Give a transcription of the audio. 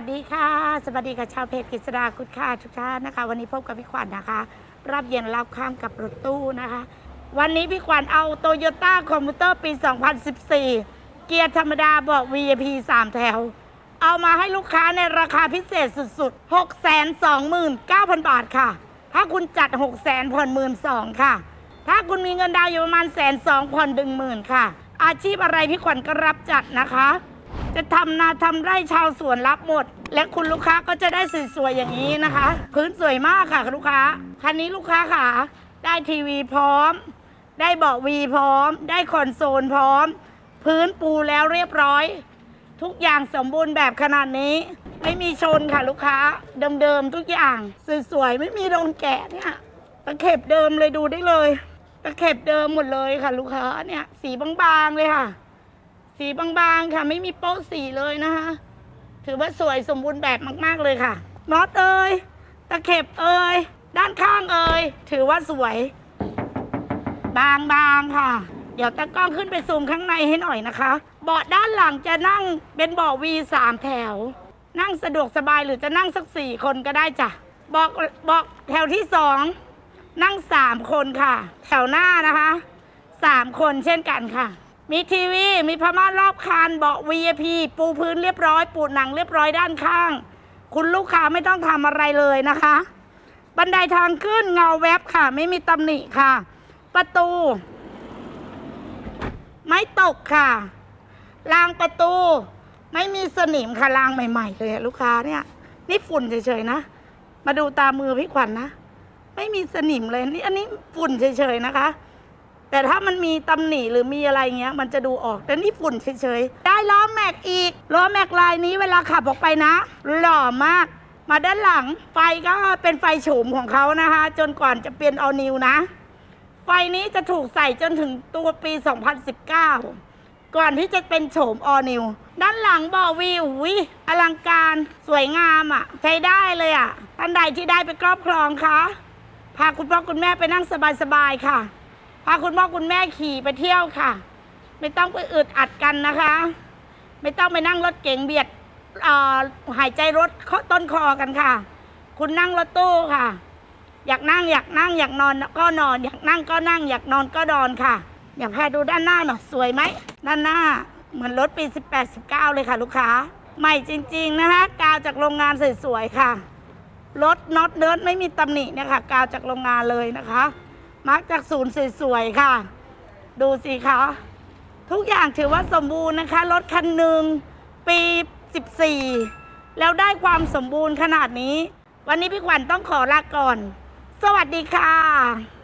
วัสดีค่ะ สวัสดีกับชาวเพจกฤษดาคุณค่าทุกท่านนะคะ วันนี้พบกับพี่ขวัญนะคะ รับเย็นรับข้ามกับรถตู้นะคะ วันนี้พี่ขวัญเอาโตโยต้าคอมพิวเตอร์ปี 2014 เกียร์ธรรมดาบอก VIP 3 แถว เอามาให้ลูกค้าในราคาพิเศษสุดๆ 629,000 บาทค่ะ ถ้าคุณจัด 6 0 0 0 0ผ่อนหมื่นสองค่ะ ถ้าคุณมีเงินดาวน์อยู่ประมาณแสนสองผ่อนดึงหมื่นค่ะ อาชีพอะไรพี่ขวัญก็รับจัดนะคะ จะทำนาทำไร่ชาวสวนรับหมด และคุณลูกค้าก็จะได้สวยๆอย่างนี้นะคะ พื้นสวยมากค่ะลูกค้า คันนี้ลูกค้าค่ะ ได้ทีวีพร้อม ได้เบาะวีพร้อม ได้คอนโซลพร้อม พื้นปูแล้วเรียบร้อย ทุกอย่างสมบูรณ์แบบขนาดนี้ ไม่มีชนค่ะลูกค้า เดิมๆทุกอย่างสวยๆไม่มีโดนแกะเนี่ยตะเข็บเดิมเลยดูได้เลยตะเข็บเดิมหมดเลยค่ะ ลูกค้าเนี่ยสีบางๆเลยค่ะ สีบางๆค่ะ ไม่มีโป๊ะสีเลยนะคะ ถือว่าสวยสมบูรณ์แบบมาก ๆเลยค่ะน็อตเอ่ยตะเข็บเอ่ยด้านข้างเอ่ยถือว่าสวย บางๆค่ะ เดี๋ยวตะกล้องขึ้นไปซูมข้างในให้หน่อยนะคะ เบาะด้านหลังจะนั่งเป็นเบาะ V สามแถว นั่งสะดวกสบายหรือจะนั่งสักสี่คนก็ได้จ้ะเบอกเบอกแถวที่สองนั่งสามคนค่ะ แถวหน้านะคะสามคนเช่นกันค่ะ มีทีวี มีพม่านรอบคานเบาะ VIP ปูพื้นเรียบร้อย ปูหนังเรียบร้อยด้านข้าง คุณลูกค้าไม่ต้องทำอะไรเลยนะคะ บันไดทางขึ้นเงาแวบค่ะ ไม่มีตำหนิค่ะ ประตู ไม่ตกค่ะรางประตู ไม่มีสนิมค่ะรางใหม่ ๆ เลยอะลูกค้าเนี่ย นี่ฝุ่นเฉยๆนะ มาดูตามมือพี่ขวัญนะ ไม่มีสนิมเลยนี่อันนี้ฝุ่นเฉยๆนะคะ แต่ถ้ามันมีตำหนิหรือมีอะไรเงี้ย มันจะดูออกแต่นี่ฝุ่นเฉยๆ ได้ล้อแม็กอีก ล้อแม็กลายนี้เวลาขับออกไปนะ หล่อมาก มาด้านหลัง ไฟก็เป็นไฟโฉมของเขานะคะ จนก่อนจะเปลี่ยนเอานิวนะ ไฟนี้จะถูกใส่จนถึงตัวปี 2019 ก่อนที่จะเป็นโฉมออนิว ด้านหลังบอวิววิอลังการสวยงามอะ ใช้ได้เลยอะท่านใดที่ได้ไปครอบครองคะพาคุณพ่อคุณแม่ไปนั่งสบายๆค่ะ พาคุณพ่อคุณแม่ขี่ไปเที่ยวค่ะ ไม่ต้องไปอึดอัดกันนะคะ ไม่ต้องไปนั่งรถเก๋งเบียดหายใจรถต้นคอกันค่ะ คุณนั่งรถตู้ค่ะ อยากนั่งอยากนั่งอยากนอนก็นอน อยากนั่งก็นั่ง อยากนอนก็นอนค่ะ อยากพาดูด้านหน้าหน่อยสวยไหมด้านหน้าเหมือนรถปี 18 19 เลยค่ะ ลูกค้า ใหม่จริง ๆ นะคะกาวจากโรงงานสวยๆค่ะรถน็อตเนิร์ดไม่มีตำหนิเนี่ยค่ะ กาวจากโรงงานเลยนะคะ มาร์กจากศูนย์สวยๆค่ะ ดูสิคะทุกอย่างถือว่าสมบูรณ์นะคะ รถคันหนึ่งปี 14 แล้วได้ความสมบูรณ์ขนาดนี้ วันนี้พี่ขวัญต้องขอลาก่อน สวัสดีค่ะ